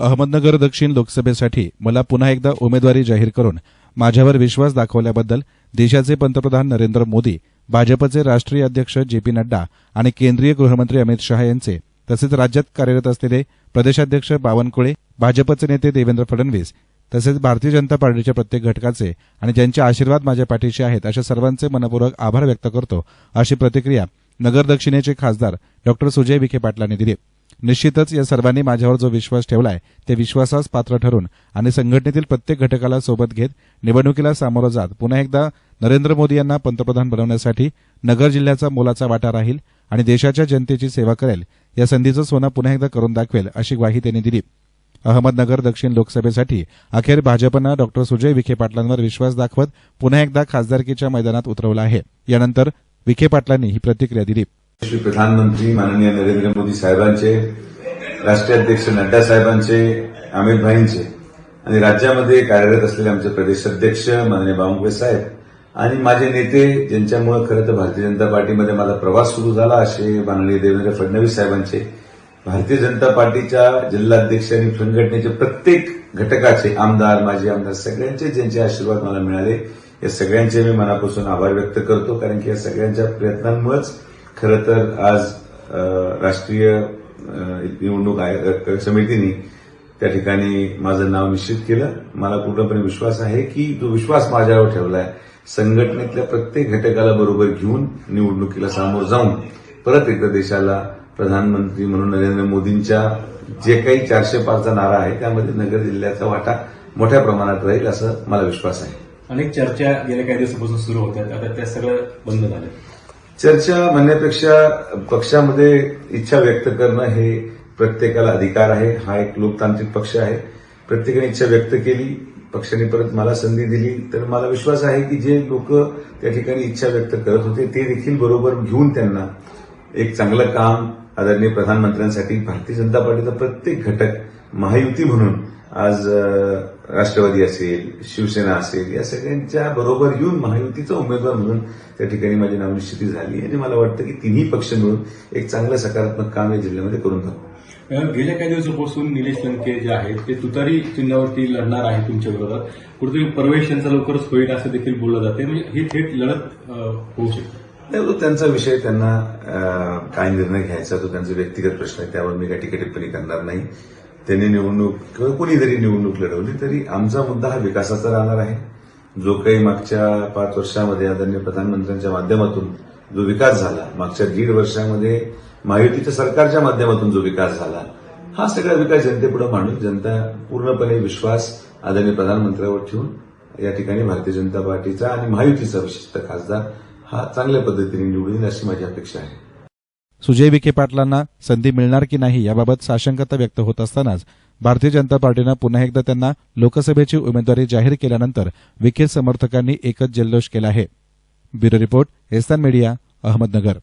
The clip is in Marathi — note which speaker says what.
Speaker 1: अहमदनगर दक्षिण लोकसभेसाठी मला पुन्हा एकदा उमेदवारी जाहीर करून माझ्यावर विश्वास दाखवल्याबद्दल देशाचे पंतप्रधान नरेंद्र मोदी भाजपचे राष्ट्रीय अध्यक्ष जे पी नड्डा आणि केंद्रीय गृहमंत्री अमित शहा यांचे तसेच राज्यात कार्यरत असलेले प्रदेशाध्यक्ष बावनकुळे भाजपचे नेते देवेंद्र फडणवीस तसेच भारतीय जनता पार्टीच्या प्रत्येक घटकाचे आणि ज्यांचे आशीर्वाद माझ्या पाठीशी आहेत अशा सर्वांचे मनपूर्वक आभार व्यक्त करतो अशी प्रतिक्रिया नगर दक्षिणेचे खासदार डॉक्टर सुजय विखे पाटलांनी दिली. निश्चितच या सर्वांनी माझ्यावर जो विश्वास ठेवलाय त्या विश्वासास पात्र ठरून आणि संघटनेतील प्रत्येक घटकाला सोबत घेत निवडणुकीला सामोरं जात पुन्हा एकदा नरेंद्र मोदी यांना पंतप्रधान बनवण्यासाठी नगर जिल्ह्याचा मोलाचा वाटा राहील आणि देशाच्या जनतेची सेवा करेल या संधीचं सोनं पुन्हा एकदा करून दाखवेल अशी ग्वाही त्यांनी दिली. अहमदनगर दक्षिण लोकसभेसाठी अखेर भाजपनं डॉक्टर सुजय विखे पाटलांवर विश्वास दाखवत पुन्हा एकदा खासदारकीच्या मैदानात उतरवलं आहे. यानंतर विखे पाटलांनी ही प्रतिक्रिया दिली.
Speaker 2: श्री प्रधानमंत्री माननीय नरेंद्र मोदी साहेबांचे राष्ट्रीय अध्यक्ष नड्डा साहेबांचे अमित भाईंचे आणि राज्यामध्ये कार्यरत असलेले आमचे प्रदेशाध्यक्ष माननीय बावनकुळे साहेब आणि माझे नेते ज्यांच्यामुळे खरं तर भारतीय जनता पार्टीमध्ये माझा प्रवास सुरू झाला असे माननीय देवेंद्र फडणवीस साहेबांचे भारतीय जनता पार्टीच्या जिल्हाध्यक्ष आणि संघटनेचे प्रत्येक घटकाचे आमदार माजी आमदार सगळ्यांचे ज्यांचे आशीर्वाद मला मिळाले या सगळ्यांचे मी मनापासून आभार व्यक्त करतो कारण की या सगळ्यांच्या प्रयत्नांमुळेच खरं तर आज राष्ट्रीय निवडणूक समितीने त्या ठिकाणी माझं नाव निश्चित केलं. मला पूर्णपणे विश्वास आहे की जो विश्वास माझ्यावर ठेवलाय संघटनेतल्या प्रत्येक घटकाला बरोबर घेऊन निवडणुकीला सामोरं जाऊन परत एकदा देशाला प्रधानमंत्री म्हणून नरेंद्र मोदींच्या जे काही चारशे पाचचा नारा आहे त्यामध्ये नगर जिल्ह्याचा वाटा मोठ्या प्रमाणात राहील असं मला विश्वास आहे.
Speaker 3: अनेक चर्चा गेल्या काही दिवसापासून सुरू होत्या आता त्या सगळं बंद झालं.
Speaker 2: चर्चा म्हणण्यापेक्षा पक्षामध्ये इच्छा व्यक्त करणं हे प्रत्येकाला अधिकार आहे. हा एक लोकतांत्रिक पक्ष आहे. प्रत्येकाने इच्छा व्यक्त केली पक्षाने परत मला संधी दिली तर मला विश्वास आहे की जे लोक त्या ठिकाणी इच्छा व्यक्त करत होते ते देखील बरोबर घेऊन त्यांना एक चांगलं काम आदरणीय प्रधानमंत्र्यांसाठी भारतीय जनता पार्टीचा प्रत्येक घटक महायुती म्हणून आज राष्ट्रवादी असेल शिवसेना असेल या सगळ्यांच्या बरोबर येऊन महायुतीचा उमेदवार म्हणून त्या ठिकाणी माझी नावनिश्चिती झाली आणि मला वाटतं की तिन्ही पक्ष मिळून एक चांगलं सकारात्मक काम या जिल्ह्यामध्ये करून दाखवू
Speaker 3: गेल्या काही दिवसापासून निलेश लंके जे आहेत ते तुतारी चिन्हावरती लढणार आहे तुमच्या विरोधात कुठेतरी प्रवेश यांचा लवकरच होईल असं देखील बोललं जाते म्हणजे ही थेट लढत होऊ शकते.
Speaker 2: त्यांचा विषय त्यांना काय निर्णय घ्यायचा तो त्यांचा व्यक्तिगत प्रश्न आहे. त्यावर मी काही टीका टिप्पणी करणार नाही. त्यांनी निवडणूक किंवा कोणी जरी निवडणूक लढवली तरी आमचा मुद्दा हा विकासाचा राहणार आहे. जो काही मागच्या पाच वर्षामध्ये आदरणीय प्रधानमंत्र्यांच्या माध्यमातून जो विकास झाला मागच्या दीड वर्षामध्ये महायुतीच्या सरकारच्या माध्यमातून जो विकास झाला हा सगळा विकास जनतेपुढे मांडून जनता पूर्णपणे विश्वास आदरणीय प्रधानमंत्र्यावर ठेवून या ठिकाणी भारतीय जनता पार्टीचा आणि महायुतीचा विशिष्ट खासदार हा चांगल्या पद्धतीने निवडून अशी माझी अपेक्षा आहे.
Speaker 1: सुजय विखे पाटलांना संधी मिळणार की नाही याबाबत साशंकता व्यक्त होत असतानाच भारतीय जनता पार्टीनं पुन्हा एकदा त्यांना लोकसभेची उमेदवारी जाहीर केल्यानंतर विखे समर्थकांनी एकच जल्लोष केला आहे. ब्युरो रिपोर्ट एस्तान मीडिया अहमदनगर.